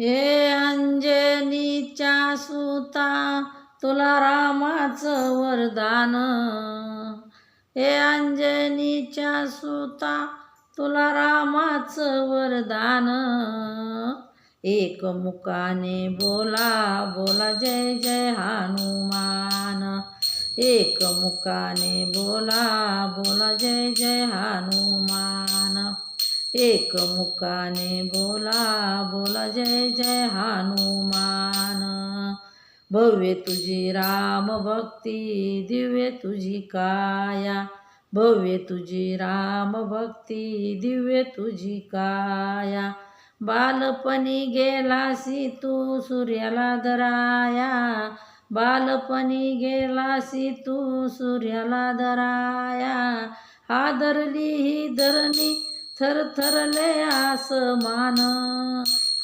हे अंजनीच्या सुता तुला रामाचं वरदान. हे अंजनीच्या सुता तुला रामाचं वरदान. एक मुकाने बोला बोला जय जय हनुमान. एक मुकाने बोला बोला जय जय हनुमान. एक मुकाने बोला बोला जय जय हनुमान. भव्य तुझी राम भक्ती दिव्य तुझी काया. भव्य तुझी राम भक्ती दिव्य तुझी काया. बालपणी गेलासी तू सूर्याला दराया बालपणी गेलासी तू सूर्याला दराया आदरली ही धरणी थरथरले आसमान.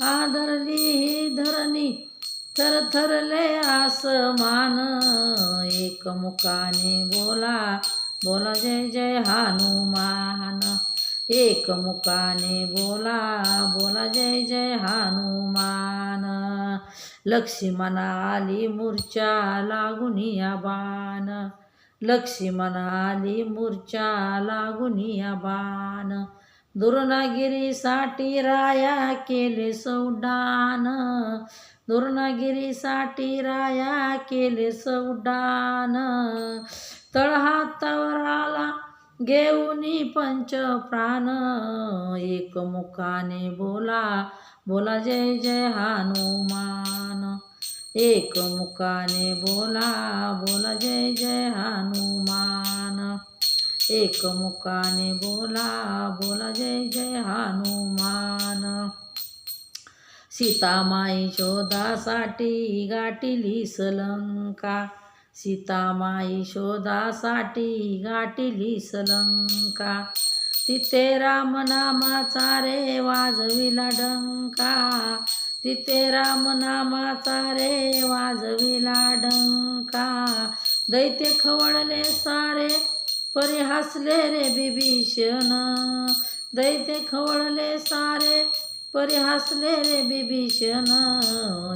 आदरली ही धरणी थरथरले आसमान. एक मुकाने बोला बोला जय जय हनुमान. एक मुकाने बोला बोला जय जय हनुमान. लक्ष्मणा आली मूर्छा लागुनिया बाण. लक्ष्मणा आली मूर्छा लागुनिया बाण. दुर्नागिरीसाठी राया केले सौडान. दुर्नागिरीसाठी राया केले सौडान. तळहातावर आला घेऊनी पंच प्राण. एक मुखाने बोला बोला जय जय हनुमान. एक मुखाने बोला बोला जय जय एकमुखाने बोला बोला जय जय हनुमान. सीतामाई शोधासाठी गाठिली सलंका सीतामाई शोधासाठी गाठिली सलंका तिथे रामनामाचा रे वाजविला डंका. तिथे राम नामाचा रे वाजविला डंका. दैत्य खवळले सारे परी हसले रे बिभीषण दैत्य खवळले सारे परी हसले रे बिभीषण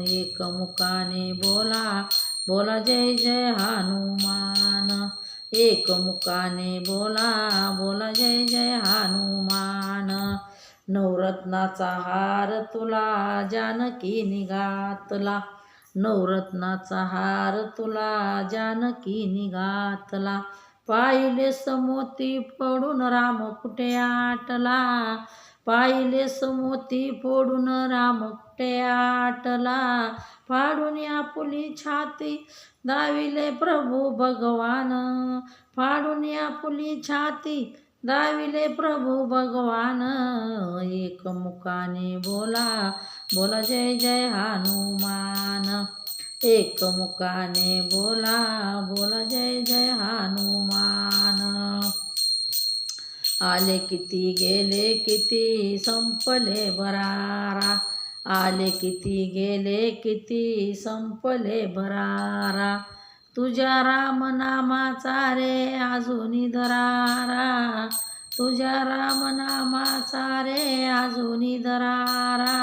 एक मुखाने बोला बोला जय जय हनुमान. एक मुखाने बोला बोला जय जय हनुमान. नवरत्नाचा हार तुला जानकी निघातला. नवरत्नाचा हार तुला जानकी निघातला. पाहिले समोती पडून राम कुठे आटला? पाहिले समोती पडून राम कुठे आटला? फाडून आपुली छाती दाविले प्रभू भगवान. फाडून आपुली छाती दाविले प्रभू भगवान. एक मुखाने बोला बोला जय जय हनुमान. एकमुखाने बोला बोला जय जय हनुमान। आले किती गेले किती संपले बरारा आले किती गेले किती संपले बरारा तुझ्या रामनामाचा रे अजूनी दरारा। तुझ्या रामनामाचा रे अजूनी दरारा।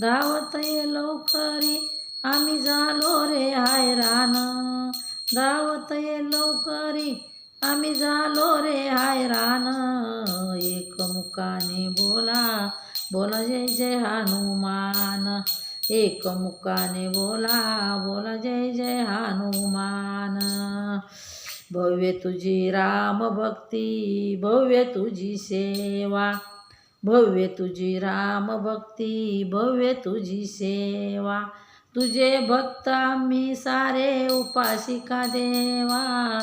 धावत ये लवकरी आम्ही झालो रे हायरान धावत ये लवकरी. आम्ही झालो रे हायरान एक मुकाने बोला बोला जय जय हनुमान. एक मुकाने बोला बोला जय जय हनुमान. भव्य तुझी राम भक्ती भव्य तुझी सेवा. भव्य तुझी राम भक्ती भव्य तुझी सेवा. तुझे भक्त आम्ही सारे उपासिका देवा.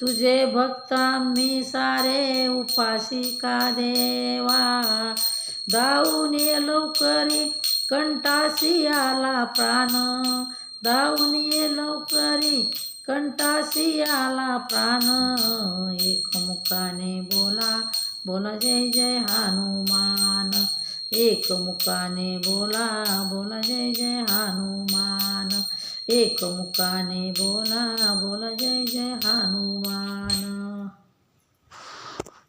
तुझे भक्त आम्ही सारे उपासिका देवा. धावून ये लवकरी कंटासी आला प्राण. धावून ये लवकरी कंटासी आला प्राण. एक मुखाने बोला बोला जय जय हनुमान. एक मुखाने बोला बोला एक मुखाने बोला बोला जय जय हनुमान.